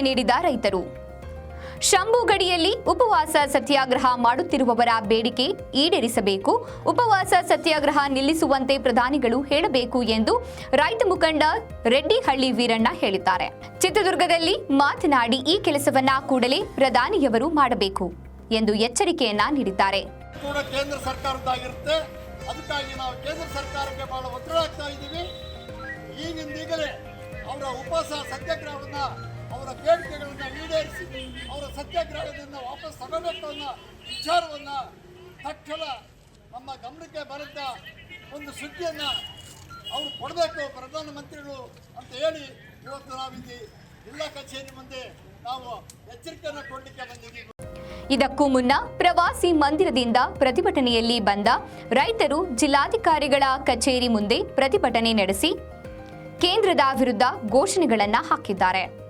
ನೀಡಿದ ರೈತರು. ಶಂಭು ಗಡಿಯಲ್ಲಿ ಉಪವಾಸ ಸತ್ಯಾಗ್ರಹ ಮಾಡುತ್ತಿರುವವರ ಬೇಡಿಕೆ ಈಡೇರಿಸಬೇಕು, ಉಪವಾಸ ಸತ್ಯಾಗ್ರಹ ನಿಲ್ಲಿಸುವಂತೆ ಪ್ರಧಾನಿಗಳು ಹೇಳಬೇಕು ಎಂದು ರೈತ ಮುಖಂಡ ರೆಡ್ಡಿಹಳ್ಳಿ ವೀರಣ್ಣ ಹೇಳಿದ್ದಾರೆ. ಚಿತ್ರದುರ್ಗದಲ್ಲಿ ಮಾತನಾಡಿ ಈ ಕೆಲಸವನ್ನ ಕೂಡಲೇ ಪ್ರಧಾನಿಯವರು ಮಾಡಬೇಕು ಎಂದು ಎಚ್ಚರಿಕೆಯನ್ನ ನೀಡಿದ್ದಾರೆ. ಕೇಂದ್ರ ಸರ್ಕಾರದ್ದಾಗಿರುತ್ತೆ. ಅದಕ್ಕಾಗಿ ನಾವು ಕೇಂದ್ರ ಸರ್ಕಾರಕ್ಕೆ ಬಹಳ ಒತ್ತಡ ಆಗ್ತಾ ಇದ್ದೀವಿ. ಉಪವಾಸ ಸತ್ಯಾಗ್ರಹವನ್ನ ಅವರ ಬೇಡಿಕೆಗಳನ್ನ ಈಡೇರಿಸಿ, ಅವರ ಸತ್ಯಾಗ್ರಹದಿಂದ ವಾಪಸ್ ತಗೋಬೇಕು ಅನ್ನೋ ವಿಚಾರವನ್ನ ತಕ್ಷಣ ನಮ್ಮ ಗಮನಕ್ಕೆ ಬರೆದ ಒಂದು ಸುದ್ದಿಯನ್ನ ಅವರು ಕೊಡಬೇಕು ಪ್ರಧಾನಮಂತ್ರಿಗಳು ಅಂತ ಹೇಳಿ ಇವತ್ತು ನಾವಿಲ್ಲಿ ಜಿಲ್ಲಾ ಕಚೇರಿ ಮುಂದೆ ನಾವು ಎಚ್ಚರಿಕೆಯನ್ನು ಕೊಡಲಿಕ್ಕೆ ಬಂದಿದ್ದೀವಿ. ಇದಕ್ಕೂ ಮುನ್ನ ಪ್ರವಾಸಿ ಮಂದಿರದಿಂದ ಪ್ರತಿಭಟನೆಯಲ್ಲಿ ಬಂದ ರೈತರು ಜಿಲ್ಲಾಧಿಕಾರಿಗಳ ಕಚೇರಿ ಮುಂದೆ ಪ್ರತಿಭಟನೆ ನಡೆಸಿ ಕೇಂದ್ರದ ವಿರುದ್ಧ ಘೋಷಣೆಗಳನ್ನು ಹಾಕಿದ್ದಾರೆ.